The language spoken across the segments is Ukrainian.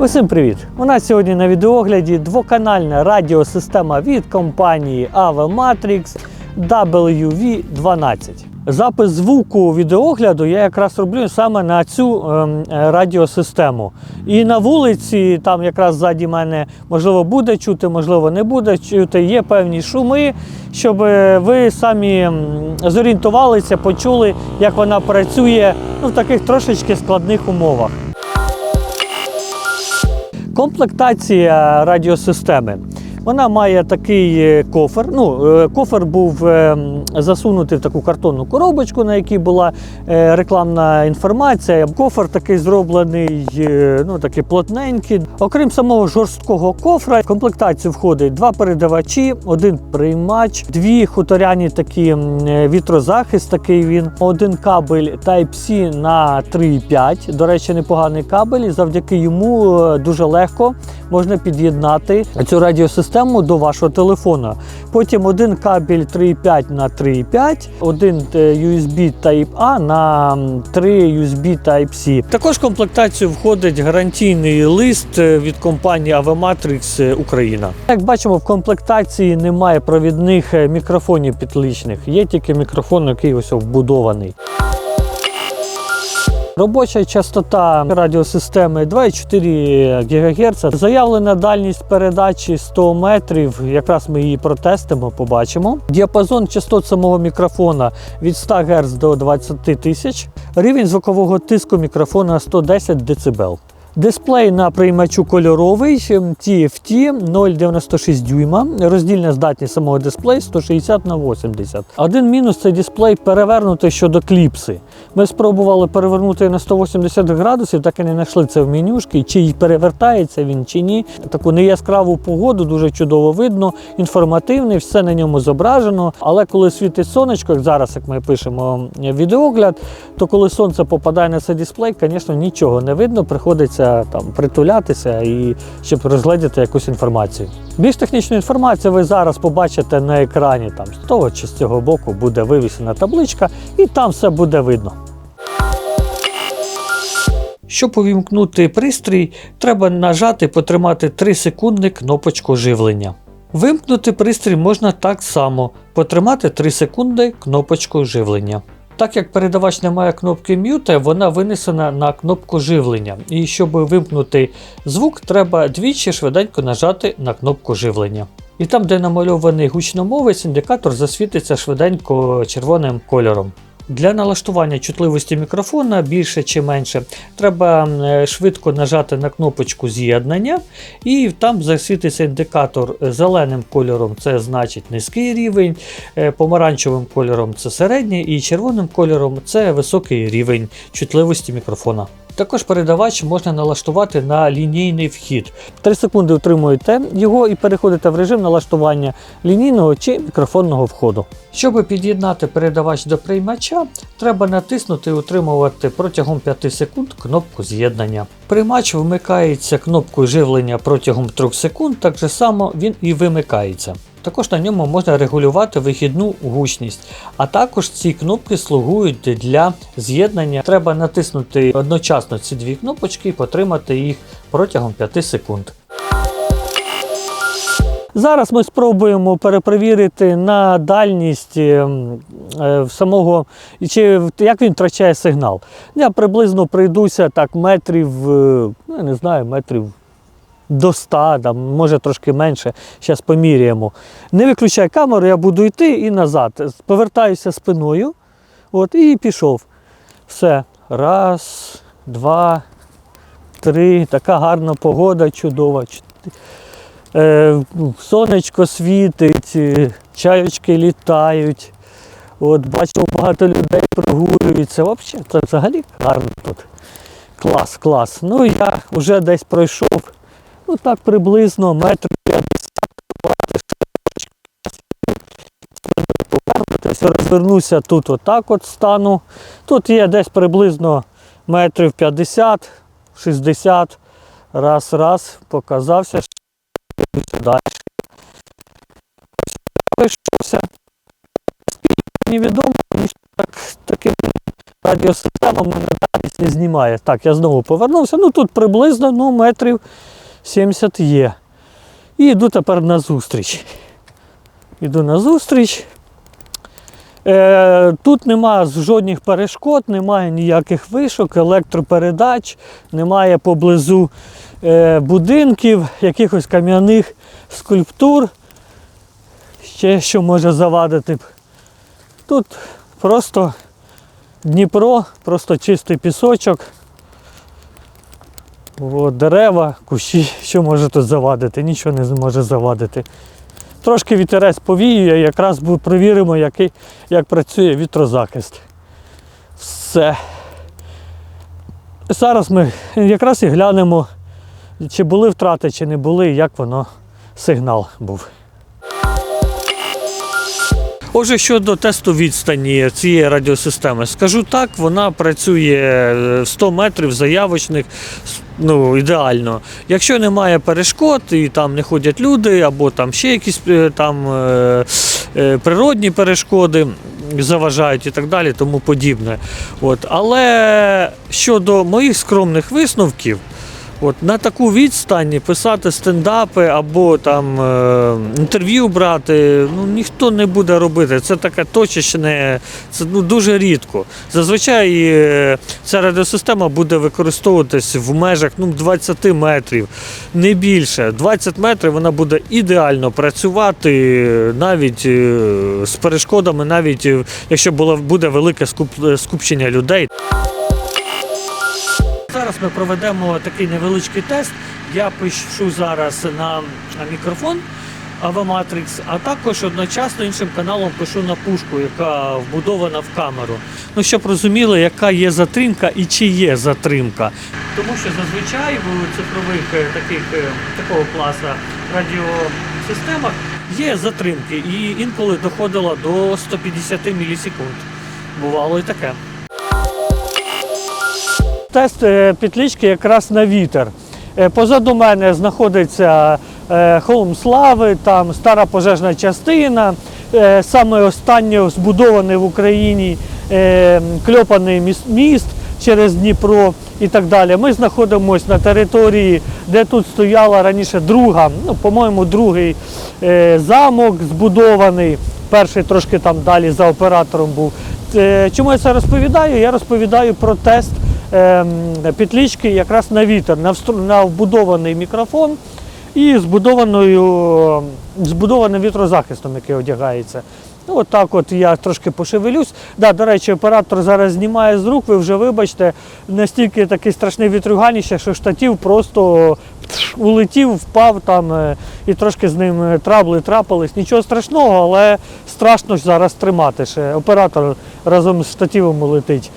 Усім привіт! У нас сьогодні на відеогляді двоканальна радіосистема від компанії AV Matrix WV12. Запис звуку відеогляду я якраз роблю саме на цю ем, е, радіосистему. І на вулиці, там якраз ззаді мене, можливо, буде чути, можливо, не буде чути. Є певні шуми, щоб е, ви самі зорієнтувалися, почули, як вона працює ну, в таких трошечки складних умовах. Комплектація радіосистеми. Вона має такий е, кофер. Ну, е, кофер був е, засунутий в таку картонну коробочку, на якій була рекламна інформація. Кофер такий зроблений, ну такий плотненький. Окрім самого жорсткого кофра, в комплектацію входить два передавачі, один приймач, дві хуторяні такі вітрозахист. Такий він, один кабель Type-C на 3,5. До речі, непоганий кабель. Завдяки йому дуже легко можна під'єднати цю радіосистему до вашого телефона. Потім один кабель 3,5 на 3,5, один е, USB Type-A на м, 3 USB Type-C. Також в комплектацію входить гарантійний лист е, від компанії Avematrix е, Україна. Як бачимо, в комплектації немає провідних е, мікрофонів підличних, є тільки мікрофон, який ось вбудований. Робоча частота радіосистеми 2,4 ГГц. Заявлена дальність передачі 100 метрів. Якраз ми її протестимо, побачимо. Діапазон частот самого мікрофона від 100 Гц до 20 тисяч. Рівень звукового тиску мікрофона 110 дБ. Дисплей на приймачу кольоровий ем, TFT 0,96 дюйма. Роздільна здатність самого дисплею 160 на 80. Один мінус це дисплей перевернутий щодо кліпси. Ми спробували перевернути на 180 градусів, так і не знайшли це в менюшки, чи перевертається він чи ні. Таку неяскраву погоду дуже чудово видно, інформативний, все на ньому зображено. Але коли світить сонечко, як зараз, як ми пишемо відеогляд, то коли сонце попадає на цей дисплей, звісно, нічого не видно, приходиться там притулятися і щоб розглядіти якусь інформацію. Більш технічну інформацію ви зараз побачите на екрані. Там з того чи з цього боку буде вивісена табличка, і там все буде видно. Щоб увімкнути пристрій, треба нажати потримати 3 секунди кнопочку живлення. Вимкнути пристрій можна так само потримати 3 секунди кнопочку живлення. Так як передавач не має кнопки м'юте, вона винесена на кнопку живлення. І щоб вимкнути звук, треба двічі швиденько нажати на кнопку живлення. І там, де намальований гучномовець, індикатор засвітиться швиденько червоним кольором. Для налаштування чутливості мікрофона більше чи менше, треба е, швидко нажати на кнопочку з'єднання, і там засвітиться індикатор зеленим кольором це значить низький рівень, е, помаранчевим кольором це середній, і червоним кольором це високий рівень чутливості мікрофона. Також передавач можна налаштувати на лінійний вхід. 3 секунди утримуєте його і переходите в режим налаштування лінійного чи мікрофонного входу. Щоб під'єднати передавач до приймача, треба натиснути і утримувати протягом 5 секунд кнопку з'єднання. Приймач вмикається кнопкою живлення протягом 3 секунд, так же само він і вимикається. Також на ньому можна регулювати вихідну гучність, а також ці кнопки слугують для з'єднання. Треба натиснути одночасно ці дві кнопочки і потримати їх протягом 5 секунд. Зараз ми спробуємо перепровірити на дальність ем, е, самого, чи як він втрачає сигнал. Я приблизно прийдуся так метрів, е, ну, не знаю, метрів до 100, там, може трошки менше. Зараз поміряємо. Не виключай камеру, я буду йти і назад. Повертаюся спиною. От, і пішов. Все. Раз, два, три. Така гарна погода, чудова. Е, сонечко світить, е, чайочки літають. От, бачимо, багато людей прогулюються. Взагалі, це взагалі гарно тут. Клас, клас. Ну я вже десь пройшов, ну так приблизно метр 50 повернутися, розвернуся тут отак от стану. Тут є десь приблизно метрів 50, 60. Раз, раз, показався, далі. Прийшовся. Невідомо, так, такими радіосистемами на дальність не знімає. Так, я знову повернувся. Ну тут приблизно ну, метрів 70 є. І йду тепер на зустріч. Іду на зустріч. Е, тут нема жодних перешкод, немає ніяких вишок, електропередач, немає поблизу е, будинків, якихось кам'яних скульптур. Ще що може завадити. Тут просто Дніпро, просто чистий пісочок. От, дерева, кущі, що може тут завадити? Нічого не може завадити. Трошки вітерець повіює, якраз перевіримо, який, як працює вітрозахист. Все. Зараз ми якраз і глянемо, чи були втрати, чи не були, як воно сигнал був. Отже, щодо тесту відстані цієї радіосистеми, скажу так, вона працює е, 100 метрів заявочних, ну, ідеально. Якщо немає перешкод і там не ходять люди, або там ще якісь е, там е, е, природні перешкоди заважають і так далі, тому подібне. От. Але щодо моїх скромних висновків, От на таку відстань писати стендапи або там е, інтерв'ю брати, ну ніхто не буде робити. Це таке точечне, це ну, дуже рідко. Зазвичай е, ця радіосистема буде використовуватись в межах ну, 20 метрів, не більше. 20 метрів вона буде ідеально працювати навіть е, з перешкодами, навіть якщо було, буде велике скуп- скупчення людей. Зараз ми проведемо такий невеличкий тест. Я пишу зараз на мікрофон Avamatrix, а також одночасно іншим каналом пишу на пушку, яка вбудована в камеру. Ну, щоб розуміли, яка є затримка і чи є затримка. Тому що зазвичай в цифрових е, таких, е, такого класу радіосистемах є затримки, і інколи доходило до 150 мілісекунд. Бувало і таке. Тест е, петлички якраз на вітер. Е, Позаду мене знаходиться е, холм слави, там стара пожежна частина, саме останнє збудований в Україні кльопаний міст через Дніпро і так далі. Ми знаходимося на території, де тут стояла раніше друга, ну, по-моєму, другий замок збудований. Перший трошки там далі за оператором був. Чому я це розповідаю? Я розповідаю про тест петлички якраз на вітер, на, вбудований мікрофон і збудованою, збудованим вітрозахистом, який одягається. Ну, от так от я трошки пошевелюсь. Да, до речі, оператор зараз знімає з рук, ви вже вибачте, настільки такий страшний вітрюганіще, що штатів просто улетів, впав там е, і трошки з ним е, трабли трапились. Нічого страшного, але страшно ж зараз тримати. Ще оператор разом з штативом улетить.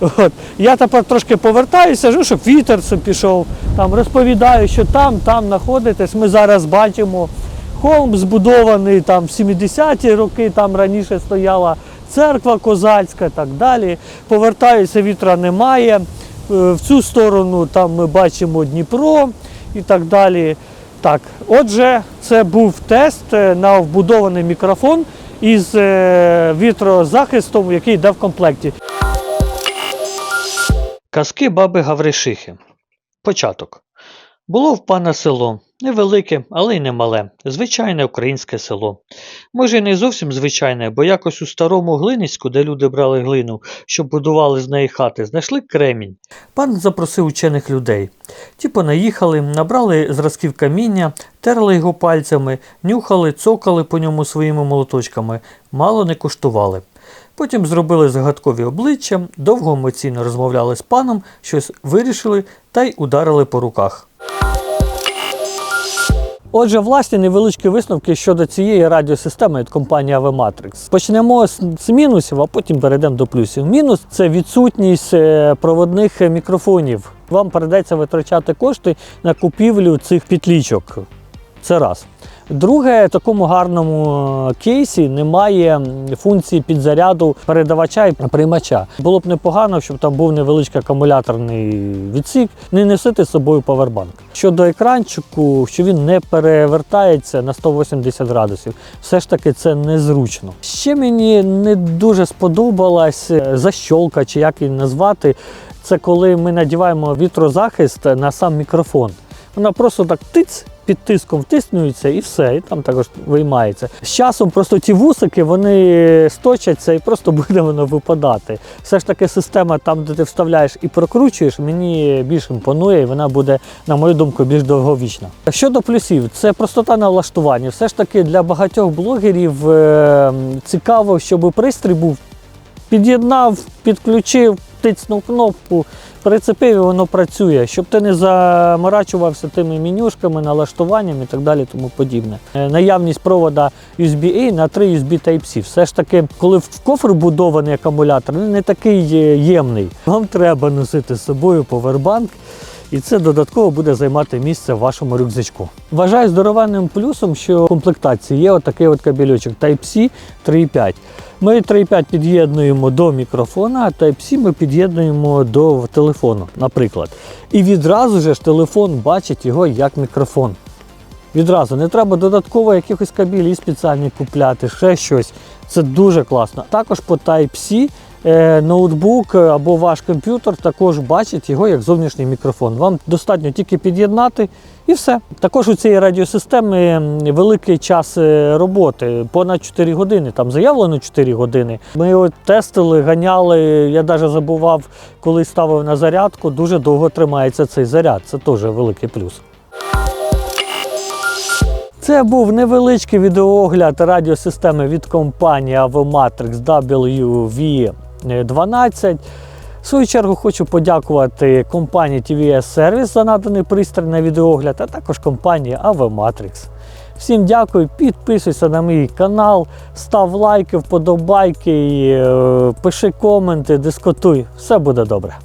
От. Я тепер трошки повертаюся, щоб вітер пішов, там розповідаю, що там, там знаходитесь. Ми зараз бачимо холм збудований там в 70-ті роки, там раніше стояла церква козацька так далі. Повертаюся, вітра немає. Е, В цю сторону там ми бачимо Дніпро і так далі. Так, отже, це був тест е, на вбудований мікрофон із е, вітрозахистом, який йде в комплекті. Казки баби Гавришихи. Початок. Було в пана село. Невелике, але й не мале. Звичайне українське село. Може, й не зовсім звичайне, бо якось у старому глиницьку, де люди брали глину, щоб будували з неї хати, знайшли кремінь. Пан запросив учених людей. Ті понаїхали, набрали зразків каміння, терли його пальцями, нюхали, цокали по ньому своїми молоточками, мало не коштували. Потім зробили загадкові обличчя, довго емоційно розмовляли з паном, щось вирішили та й ударили по руках. Отже, власні невеличкі висновки щодо цієї радіосистеми від компанії Avematrix. Почнемо з, мінусів, а потім перейдемо до плюсів. Мінус це відсутність е, проводних е, мікрофонів. Вам перейдеться витрачати кошти на купівлю цих петлічок. Це раз. Друге, в такому гарному е, кейсі немає функції підзаряду передавача і приймача. Було б непогано, щоб там був невеличкий акумуляторний відсік, не носити з собою павербанк. Щодо екранчику, що він не перевертається на 180 градусів, все ж таки це незручно. Ще мені не дуже сподобалась е, защолка, чи як її назвати. це коли ми надіваємо вітрозахист на сам мікрофон. Вона просто так тиць. Під тиском втиснюється і все, і там також виймається. З часом просто ті вусики вони сточаться і просто буде воно випадати. Все ж таки, система там, де ти вставляєш і прокручуєш, мені більш імпонує, і вона буде, на мою думку, більш довговічна. Щодо плюсів, це простота налаштування. Все ж таки для багатьох блогерів е, цікаво, щоб пристрій був під'єднав, підключив, тицнув кнопку, прицепив і воно працює, щоб ти не заморачувався тими менюшками, налаштуванням і так далі, тому подібне. Е, Наявність провода USB-A на 3 USB Type-C. Все ж таки, коли в кофр будований акумулятор, він не такий е, ємний. Вам треба носити з собою повербанк. І це додатково буде займати місце в вашому рюкзачку. Вважаю здоровенним плюсом, що в комплектації є отакий от кабельочок Type-C 3.5. Ми 3.5 під'єднуємо до мікрофона, а Type-C ми під'єднуємо до телефону, наприклад. І відразу ж телефон бачить його як мікрофон. Відразу не треба додатково якихось кабелів спеціальні купляти, ще щось. Це дуже класно. Також по Type-C ноутбук або ваш комп'ютер також бачить його як зовнішній мікрофон. Вам достатньо тільки під'єднати і все. Також у цієї радіосистеми великий час е, роботи, понад 4 години. Там заявлено 4 години. Ми його тестили, ганяли. Я навіть забував, коли ставив на зарядку. Дуже довго тримається цей заряд. Це теж великий плюс. Це був невеличкий відеоогляд радіосистеми від компанії Avomatrix WV12. В свою чергу хочу подякувати компанії TVS Service за наданий пристрій на відеогляд, а також компанії Avomatrix. Всім дякую, підписуйся на мій канал, став лайки, вподобайки, е, пиши коменти, дискутуй. Все буде добре.